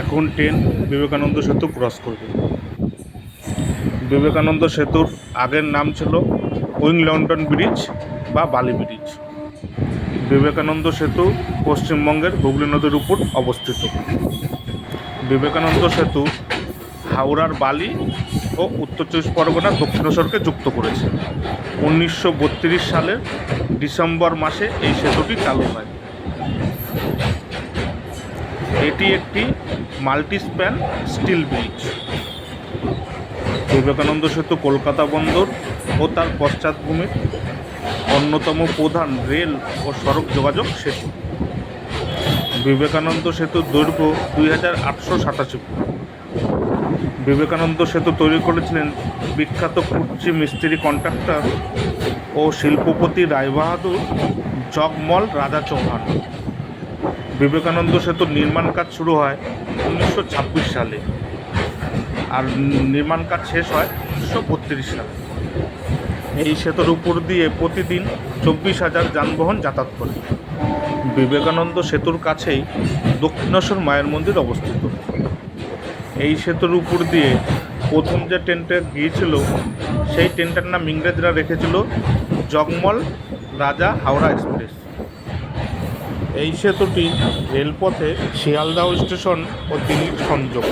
এখন ট্রেন বিবেকানন্দ সেতু ক্রস করবে। বিবেকানন্দ সেতুর আগের নাম ছিল উইং লন্ডন ব্রিজ বা বালি ব্রিজ। বিবেকানন্দ সেতু পশ্চিমবঙ্গের হুগলি নদীর উপর অবস্থিত। বিবেকানন্দ সেতু হাওড়ার বালি ও উত্তর চব্বিশ পরগনা দক্ষিণেশ্বরকে যুক্ত করেছে। উনিশশো বত্রিশ সালের ডিসেম্বর মাসে এই সেতুটি চালু হয়। এটি একটি মাল্টিস্প্যান স্টিল ব্রিজ। বিবেকানন্দ সেতু কলকাতা বন্দর ও তার পশ্চাৎভূমির অন্যতম প্রধান রেল ও সড়ক যোগাযোগ সেতু। বিবেকানন্দ সেতুর দৈর্ঘ্য দুই হাজার আটশো সাতাশি ফুট। বিবেকানন্দ সেতু তৈরি করেছিলেন বিখ্যাত কুর্চি মিস্ত্রি কন্ট্রাক্টর ও শিল্পপতি রায়বাহাদুর জগমল রাজা চৌহান বিবেকানন্দ সেতুর নির্মাণ কাজ শুরু হয় উনিশশো ছাব্বিশ সালে। আর নির্মাণ কাজ শেষ হয় উনিশশো বত্রিশ সালে। এই সেতুর উপর দিয়ে প্রতিদিন চব্বিশ হাজার যানবাহন যাতায়াত করে। বিবেকানন্দ সেতুর কাছেই দক্ষিণেশ্বর মায়ের মন্দির অবস্থিত। এই সেতুর উপর দিয়ে প্রথম যে ট্রেনটা গিয়েছিল, সেই ট্রেনটার নাম ইংরেজরা রেখেছিল জগমল রাজা হাওড়া এক্সপ্রেস। এই সেতুটি রেলপথে শিয়ালদাহ স্টেশন ও দিল্লির সংযোগ।